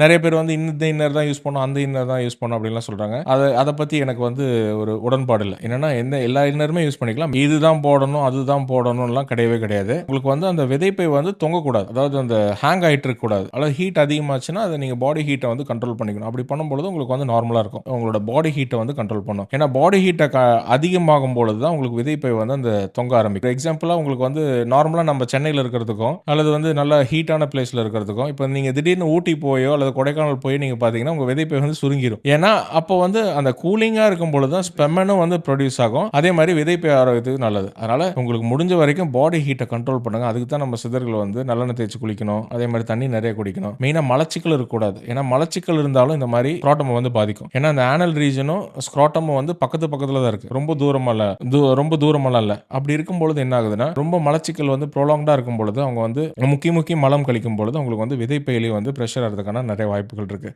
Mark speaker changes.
Speaker 1: நிறைய பேர் வந்து இந்த இன்னர் தான் யூஸ் பண்ணணும் அந்த இன்னர் தான் யூஸ் பண்ணணும் அப்படின்லாம் சொல்கிறாங்க அதை அதை பற்றி எனக்கு வந்து ஒரு உடன்பாடு இல்லை. என்னன்னா எந்த எல்லா இன்னருமே யூஸ் பண்ணிக்கலாம். இதுதான் போடணும் அதுதான் போடணும்லாம் கிடையவே கிடையாது. உங்களுக்கு வந்து அந்த விதைப்பை வந்து தொங்கக்கூடாது. அதாவது அந்த ஹேங் ஆகிட்டு இருக்கக்கூடாது அதாவது ஹீட் அதிகமாச்சுன்னா அதை நீங்கள் பாடி ஹீட்டை வந்து கண்ட்ரோல் பண்ணிக்கணும். அப்படி பண்ணும்பொழுது உங்களுக்கு வந்து நார்மலாக இருக்கும். உங்களோட பாடி ஹீட்டை வந்து கண்ட்ரோல் பண்ணும். ஏன்னா பாடி ஹீட்டை க அதிகமாகும் பொழுது தான் உங்களுக்கு விதைப்பை வந்து அந்த தொங்க ஆரம்பிக்கும். எக்ஸாம்பிளாக உங்களுக்கு வந்து நார்மலாக நம்ம சென்னையில் இருக்கிறதுக்கும் அல்லது வந்து நல்ல ஹீட்டான பிளேஸில் இருக்கிறதுக்கும் இப்போ நீங்கள் திடீர்னு ஊட்டி போயோ அல்லது கொடைக்கானல் போய் நீங்கள் பார்த்தீங்கன்னா உங்கள் விதைப்பை வந்து சுருங்கிடும் ஏன்னா அப்போ வந்து அந்த கூலிங்காக இருக்கும் பொழுது தான் ஸ்பெமனும் வந்து ப்ரொடியூஸ் ஆகும். அதே மாதிரி விதைப்பை ஆரோக்கியத்துக்கு நல்லது. அதனால் உங்களுக்கு முடிஞ்ச வரைக்கும் பாடி ஹீட்டை கண்ட்ரோல் பண்ணுங்கள் அதுக்கு தான் நம்ம சிதர்கள் வந்து நல்லெண்ணெய் தேய்ச்சி குளிக்கணும். அதே மாதிரி தண்ணி நிறைய குடிக்கணும். மெயினாக மலச்சிக்கல் இருக்கக்கூடாது. ஏன்னா மலச்சிக்கல் இருந்தாலும் இந்த மாதிரி ஸ்க்ராட்டம் வந்து பாதிக்கும். ஏன்னா அந்த ஆனல் ரீஜனும் ஸ்க்ராட்டமும் வந்து பக்கத்து பக்கத்தில் தான் இருக்குது ரொம்ப தூரமெல்லாம் ரொம்ப தூரமெல்லாம் இல்லை. அப்படி இருக்கும் பொழுது என்ன ஆகுதுன்னா ரொம்ப மலச்சிக்கல் வந்து ப்ரொலாங்டாக இருக்கும் பொழுது அவங்க வந்து முக்கிய முக்கிய மலம் கழிக்கும் பொழுது அவங்களுக்கு வந்து விதைப்பையிலேயே வந்து ப்ரெஷர் ஆகிறதுக்கான நிறைய வாய்ப்புகள் இருக்குது